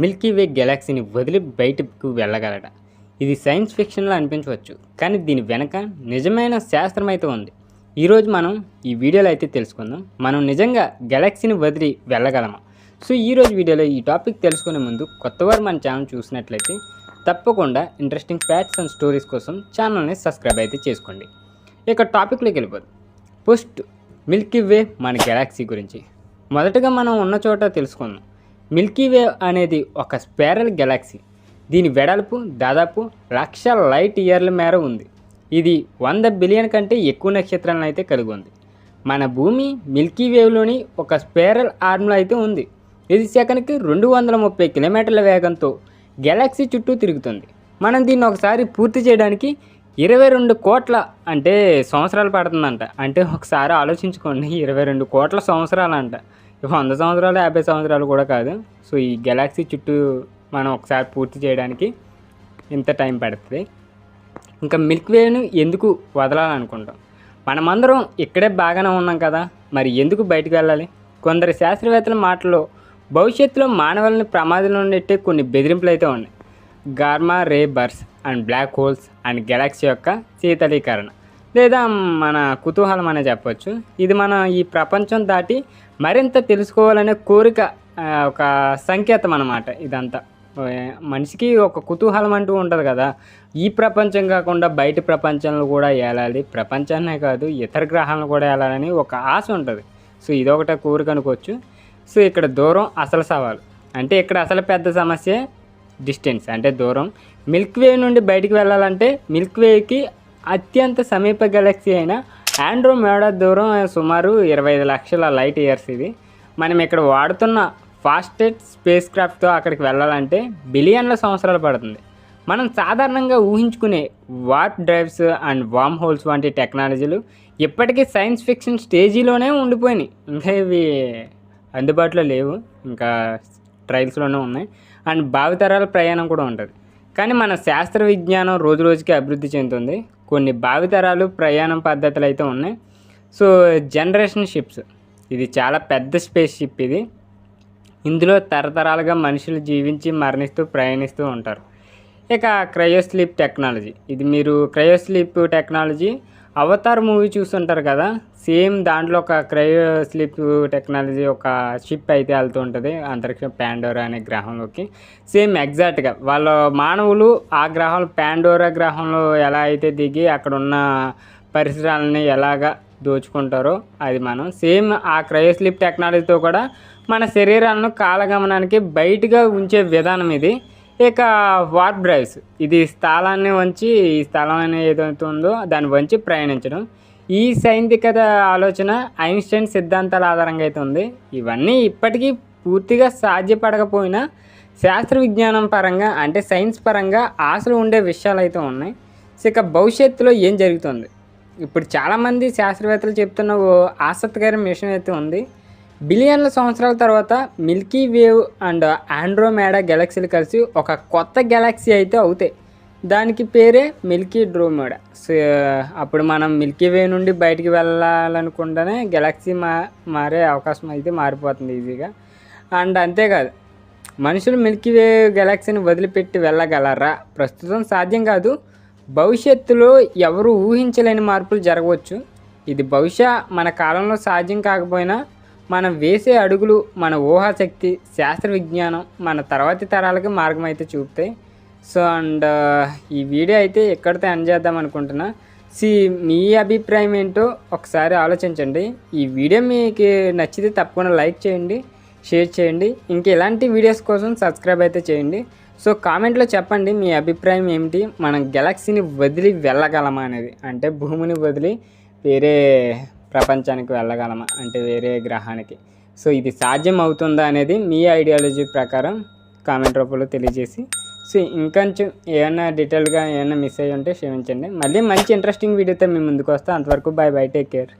Milky వే గెలాక్సీని వదిలి బయటకు వెళ్ళగలట. ఇది సైన్స్ ఫిక్షన్లో అనిపించవచ్చు కానీ దీని వెనక నిజమైన శాస్త్రం అయితే ఉంది ఈరోజు మనం ఈ వీడియోలో అయితే తెలుసుకుందాం. మనం నిజంగా గెలాక్సీని వదిలి వెళ్ళగలమా? సో ఈరోజు వీడియోలో ఈ టాపిక్ తెలుసుకునే ముందు కొత్తవారు మన ఛానల్ చూసినట్లయితే తప్పకుండా ఇంట్రెస్టింగ్ ఫ్యాక్ట్స్ అండ్ స్టోరీస్ కోసం ఛానల్ని సబ్స్క్రైబ్ అయితే చేసుకోండి. ఇక టాపిక్లోకి వెళ్ళిపోదు. ఫస్ట్ మిల్కీ వే మన గెలాక్సీ గురించి. మొదటగా మనం ఉన్న చోట తెలుసుకుందాం. మిల్కీ వే అనేది ఒక స్పైరల్ గెలాక్సీ. దీని వెడల్పు దాదాపు లక్ష లైట్ ఇయర్ల మేర ఉంది. ఇది వంద బిలియన్ కంటే ఎక్కువ నక్షత్రాలను అయితే కలిగి ఉంది మన భూమి మిల్కీ వేవ్లోని ఒక స్పేరల్ ఆర్మ్లో అయితే ఉంది. ఇది సెకండ్కి రెండు వందల ముప్పై కిలోమీటర్ల వేగంతో గెలాక్సీ చుట్టూ తిరుగుతుంది. మనం దీన్ని ఒకసారి పూర్తి చేయడానికి ఇరవై రెండు కోట్ల అంటే సంవత్సరాలు పడుతుందంట. అంటే ఒకసారి ఆలోచించుకోండి. ఇరవై రెండు కోట్ల సంవత్సరాలంట. వంద సంవత్సరాలు యాభై సంవత్సరాలు కూడా కాదు. సో ఈ గెలాక్సీ చుట్టూ మనం ఒకసారి పూర్తి చేయడానికి ఇంత టైం పడుతుంది. ఇంకా మిల్క్ వేను ఎందుకు వదలాలనుకుంటాం? మనమందరం ఇక్కడే బాగానే ఉన్నాం కదా. మరి ఎందుకు బయటకు వెళ్ళాలి? కొందరు శాస్త్రవేత్తల మాటలో భవిష్యత్తులో మానవులని ప్రమాదంలో నెట్టే కొన్ని బెదిరింపులు అయితే ఉన్నాయి. Gamma ray bursts and black holes and galaxy యొక్క శీతలీకరణ. లేదా మన కుతూహలం అనే చెప్పొచ్చు. ఇది మన ఈ ప్రపంచం దాటి మరింత తెలుసుకోవాలనే కోరిక ఒక సంకేతం అన్నమాట ఇదంతా. మనిషికి ఒక కుతూహలం అంటూ ఉంటుంది కదా. ఈ ప్రపంచం కాకుండా బయట ప్రపంచంలో కూడా ఏలాలి ప్రపంచాన్నే కాదు ఇతర గ్రహాలను కూడా ఏలాలని ఒక ఆశ ఉంటుంది. సో ఇదొకటే కోరిక అనుకోవచ్చు. సో ఇక్కడ దూరం అసలు సవాలు. అంటే ఇక్కడ అసలు పెద్ద సమస్య డిస్టెన్స్ అంటే దూరం. మిల్క్ వే నుండి బయటికి వెళ్ళాలంటే మిల్క్ వేకి అత్యంత సమీప గెలాక్సీ అయిన ఆండ్రోమేడా దూరం సుమారు ఇరవై ఐదు లక్షల లైట్ ఇయర్స్ ఇది. మనం ఇక్కడ వాడుతున్న ఫాస్టెస్ట్ స్పేస్ క్రాఫ్ట్తో అక్కడికి వెళ్ళాలంటే బిలియన్ల సంవత్సరాలు పడుతుంది. మనం సాధారణంగా ఊహించుకునే వాట్ డ్రైవ్స్ అండ్ వామ్ హోల్స్ వంటి టెక్నాలజీలు ఇప్పటికీ సైన్స్ ఫిక్షన్ స్టేజీలోనే ఉండిపోయినాయి. ఇంకా ఇవి అందుబాటులో లేవు. ఇంకా ట్రయల్స్లోనే ఉన్నాయి. అండ్ భావితరాల ప్రయాణం కూడా ఉంటుంది. కానీ మన శాస్త్ర విజ్ఞానం రోజు రోజుకి అభివృద్ధి చెందుతుంది. కొన్ని భావితరాలు ప్రయాణం పద్ధతులు అయితే ఉన్నాయి. So generation ships. ఇది చాలా పెద్ద స్పేస్ షిప్ ఇది. ఇందులో తరతరాలుగా మనుషులు జీవించి మరణిస్తూ ప్రయాణిస్తూ ఉంటారు. ఇక క్రయోస్లీప్ టెక్నాలజీ. ఇది మీరు క్రయోస్లీప్ టెక్నాలజీ అవతార్ మూవీ చూస్తుంటారు కదా సేమ్ దాంట్లో ఒక క్రయో స్లిప్ టెక్నాలజీ ఒక షిప్ అయితే వెళ్తూ ఉంటుంది అంతరిక్ష పాండోరా అనే గ్రహంలోకి. సేమ్ ఎగ్జాక్ట్గా వాళ్ళ మానవులు ఆ గ్రహం పాండోరా గ్రహంలో ఎలా అయితే దిగి అక్కడ ఉన్న పరిసరాలని ఎలాగా దోచుకుంటారో అది మనం. సేమ్ ఆ క్రయోస్లిప్ టెక్నాలజీతో కూడా మన శరీరాలను కాలగమనానికి బయటగా ఉంచే విధానం ఇది. ఇక వార్ప్ డ్రైవ్స్ ఇది స్థలాన్ని వంచి ఈ స్థలం అనేది ఏదైతే ఉందో దాన్ని వంచి ప్రయాణించడం. ఈ సైంతికత ఆలోచన ఐన్స్టైన్ సిద్ధాంతాల ఆధారంగా అయితే ఉంది. ఇవన్నీ ఇప్పటికీ పూర్తిగా సాధ్యపడకపోయినా శాస్త్ర విజ్ఞానం పరంగా అంటే సైన్స్ పరంగా ఆశలు ఉండే విషయాలు అయితే ఉన్నాయి. సో ఇక భవిష్యత్తులో ఏం జరుగుతుంది? ఇప్పుడు చాలామంది శాస్త్రవేత్తలు చెప్తున్న ఓ ఆసక్తికరమైన విషయం అయితే ఉంది. బిలియన్ల సంవత్సరాల తర్వాత మిల్కీ వేవ్ అండ్ ఆండ్రోమేడా గెలాక్సీలు కలిసి ఒక కొత్త గెలాక్సీ అయితే అవుతాయి. దానికి పేరే మిల్కీ డ్రోమేడా. సో అప్పుడు మనం మిల్కీ వే నుండి బయటికి వెళ్ళాలనుకుంటేనే గెలాక్సీ మా మారే అవకాశం అయితే మారిపోతుంది ఈజీగా. అండ్ అంతేకాదు మనుషులు మిల్కీ వే గెలాక్సీని వదిలిపెట్టి వెళ్ళగలరా? ప్రస్తుతం సాధ్యం కాదు. భవిష్యత్తులో ఎవరు ఊహించలేని మార్పులు జరగవచ్చు. ఇది బహుశా మన కాలంలో సాధ్యం కాకపోయినా మనం వేసే అడుగులు మన ఊహాశక్తి శాస్త్ర విజ్ఞానం మన తర్వాతి తరాలకి మార్గం అయితే చూపుతాయి సో అండ్ ఈ వీడియో అయితే ఎక్కడితో ఎండ్ చేద్దాం అనుకుంటున్నా. సి మీ అభిప్రాయం ఏంటో ఒకసారి ఆలోచించండి. ఈ వీడియో మీకు నచ్చితే తప్పకుండా లైక్ చేయండి షేర్ చేయండి. ఇంక ఇలాంటి వీడియోస్ కోసం సబ్స్క్రైబ్ అయితే చేయండి. సో కామెంట్లో చెప్పండి మీ అభిప్రాయం ఏమిటి? మనం గెలాక్సీని వదిలి వెళ్ళగలమా అనేది. అంటే భూమిని వదిలి వేరే ప్రపంచానికి వెళ్ళగలమా అంటే వేరే గ్రహానికి. సో ఇది సాధ్యం అవుతుందా అనేది మీ ఐడియాలజీ ప్రకారం కామెంట్ రూపంలో తెలియజేసి సో ఇంకొంచెం ఏమైనా డీటెయిల్గా ఏమైనా మిస్ అయ్యి ఉంటే క్షమించండి. మళ్ళీ మంచి ఇంట్రెస్టింగ్ వీడియోతో మీ ముందుకు వస్తా. అంతవరకు బాయ్ బై టేక్ కేర్.